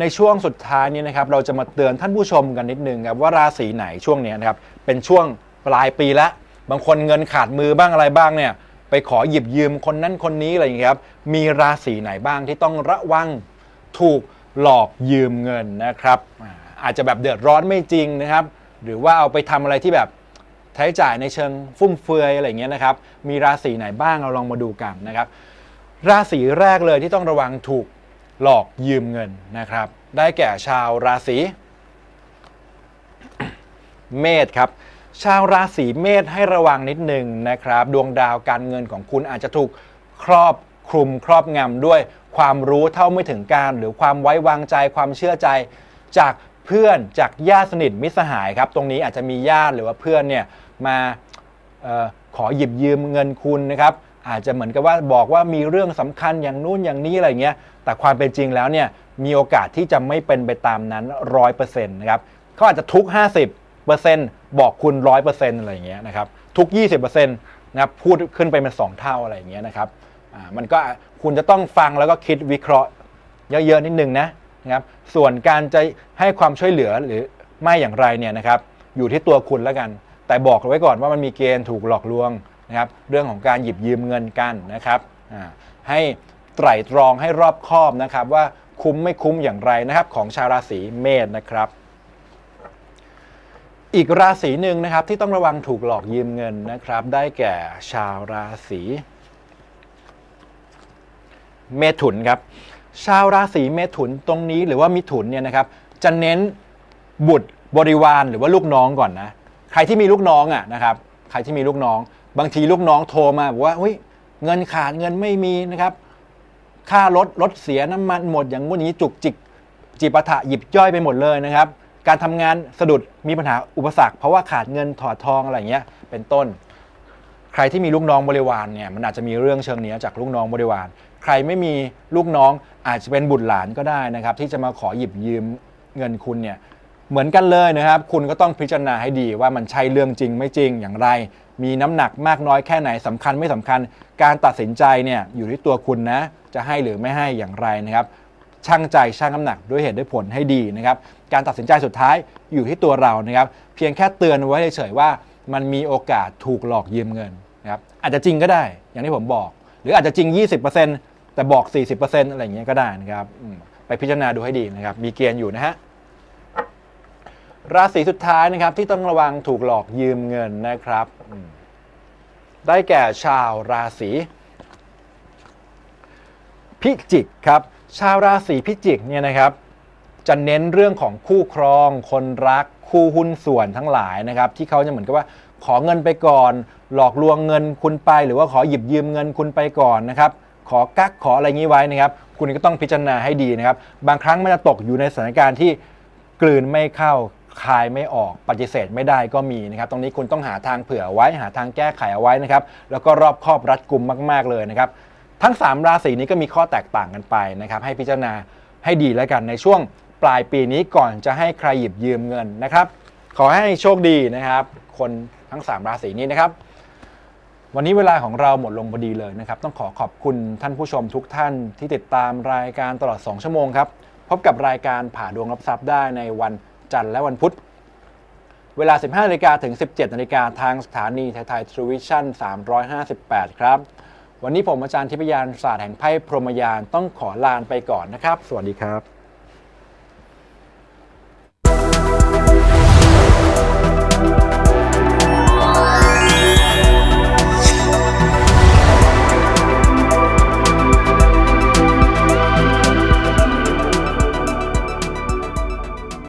ในช่วงสุดท้ายนี้นะครับเราจะมาเตือนท่านผู้ชมกันนิดนึงครับว่าราศีไหนช่วงเนี้ยนะครับเป็นช่วงปลายปีแล้วบางคนเงินขาดมือบ้างอะไรบ้างเนี่ยไปขอหยิบยืมคนนั้นคนนี้อะไรอย่างเงี้ยครับมีราศีไหนบ้างที่ต้องระวังถูกหลอกยืมเงินนะครับอ่าอาจจะแบบเดือดร้อนไม่จริงนะครับ หรือว่าเอาไปทำอะไรที่แบบใช้จ่ายในเชิงฟุ่มเฟือยอะไรอย่างเงี้ยนะครับมีราศีไหนบ้างเราลองมาดูกันนะครับ ราศีแรกเลยที่ต้องระวังถูก หลอกยืมเงินนะครับ ได้แก่ชาวราศีเมษครับ ชาวราศีเมษให้ระวังนิดหนึ่งนะครับ ดวงดาวการเงินของคุณอาจจะถูกครอบคลุมครอบงำด้วยความรู้เท่าไม่ถึงการ หรือความไว้วางใจความเชื่อใจจากเพื่อนจากญาติสนิทมิตรสหายครับ ตรงนี้อาจจะมีญาติหรือว่าเพื่อนเนี่ยมา ขอหยิบยืมเงินคุณนะครับอาจจะเหมือนกับว่าบอกว่ามีเรื่องสำคัญอย่างนู้นอย่างนี้อะไรเงี้ย แต่ความเป็นจริงแล้วเนี่ยมีโอกาสที่จะไม่เป็นไปตามนั้นร้อยเปอร์เซ็นต์นะครับเขาอาจจะทุก 50เปอร์เซ็นต์บอกคุณร้อยเปอร์เซ็นต์อะไรเงี้ยนะครับทุก 20เปอร์เซ็นต์นะครับพูดขึ้นไปเป็นสองเท่าอะไรเงี้ยนะครับอ่ามันก็คุณจะต้องฟังแล้วก็คิดวิเคราะห์เยอะๆนิดนึงนะนะครับส่วนการจะให้ความช่วยเหลือหรือไม่อย่างไรเนี่ยนะครับอยู่ที่ตัวคุณแล้วกัน แต่บอกไว้ก่อนว่ามันมีเกณฑ์ถูกหลอกลวงนะครับเรื่องของการหยิบยืมเงินกันนะครับให้ไตร่ตรองให้รอบคอบนะครับว่าคุ้มไม่คุ้มอย่างไรนะครับของชาวราศีเมษนะครับอีกราศีหนึ่งนะครับที่ต้องระวังถูกหลอกยืมเงินนะครับ ได้แก่ชาวราศีเมถุนครับ ชาวราศีเมถุนตรงนี้หรือว่ามิถุนเนี่ยนะครับ จะเน้นบุตรบริวารหรือว่าลูกน้องก่อนนะ ใครที่มีลูกน้องอะนะครับใครที่มีลูกน้อง บางทีลูกน้องโทรมาบอกว่าเฮ้ยเงินขาดเงินไม่มีนะครับ ค่ารถรถเสียน้ำมันหมดอย่างงู้นอย่างนี้จุกจิกจิปาถะหยิบย่อยไปหมดเลยนะครับ การทำงานสะดุดมีปัญหาอุปสรรค เพราะว่าขาดเงินถอดทองอะไรอย่างเงี้ยเป็นต้น ใครที่มีลูกน้องบริวารเนี่ยมันอาจจะมีเรื่องเชิงเนี้ยจากลูกน้องบริวาร ใครไม่มีลูกน้องอาจจะเป็นบุตรหลานก็ได้นะครับ ที่จะมาขอหยิบยืมเงินคุณเนี่ย เหมือนกันเลยนะครับ คุณก็ต้องพิจารณาให้ดีว่ามันใช่เรื่องจริงไม่จริงอย่างไร มีน้ำหนักมากน้อยแค่ไหนสำคัญไม่สำคัญ การตัดสินใจเนี่ยอยู่ที่ตัวคุณนะ จะให้หรือไม่ให้อย่างไรนะครับ ชั่งใจชั่งน้ำหนักด้วยเหตุด้วยผลให้ดีนะครับ การตัดสินใจสุดท้ายอยู่ที่ตัวเรานะครับ เพียงแค่เตือนไว้เฉยๆว่า มันมีโอกาสถูกหลอกยืมเงินนะครับอาจจะจริงก็ได้ อย่างที่ผมบอก หรืออาจจะจริง 20%แต่บอก 40%อะไรอย่างเงี้ยก็ได้นะครับอืมไปพิจารณาดูให้ดีนะครับ มีเกณฑ์อยู่นะฮะ ราศีสุดท้ายนะครับที่ต้องระวังถูกหลอกยืมเงินนะครับ ได้แก่ชาวราศีพิจิกครับ ชาวราศีพิจิกเนี่ยนะครับ จะเน้นเรื่องของคู่ครอง คนรักคู่หุ้นส่วนทั้งหลายนะครับ ที่เขาจะเหมือนกับว่าขอเงินไปก่อน หลอกลวงเงินคุณไป หรือว่าขอหยิบยืมเงินคุณไปก่อนนะครับ ขอกักขออะไรงี้ไว้นะครับ คุณก็ต้องพิจารณาให้ดีนะครับ บางครั้งมันจะตกอยู่ในสถานการณ์ที่กลืนไม่เข้า คายไม่ออกปฏิเสธไม่ได้ก็มีนะครับ ตรงนี้คุณต้องหาทางเผื่อไว้หาทางแก้ไขเอาไว้นะครับ แล้วก็รอบคอบรัดกุมมาก ๆ เลยนะครับ ทั้ง 3 ราศีนี้ก็มีข้อแตกต่างกันไปนะครับ ให้พิจารณาให้ดีแล้วกันในช่วงปลายปีนี้ก่อนจะให้ใครหยิบยืมเงินนะครับ ขอให้โชคดีนะครับ คนทั้ง 3 ราศีนี้นะครับวันนี้เวลาของเราหมดลงพอดีเลยนะครับ ต้องขอขอบคุณท่านผู้ชมทุกท่านที่ติดตามรายการตลอด 2 ชั่วโมงครับ พบกับรายการผ่าดวงรับทรัพย์ได้ในวัน จันทร์และวันพุธ เวลา 15นาฬิกาถึง 17นาฬิกาทางสถานีไทยไทยทรูวิชั่น 358 ครับ วันนี้ผมอาจารย์ทิพยานศาสตร์แห่งไพ่พรหมยานต้องขอลาไปก่อนนะครับ สวัสดีครับ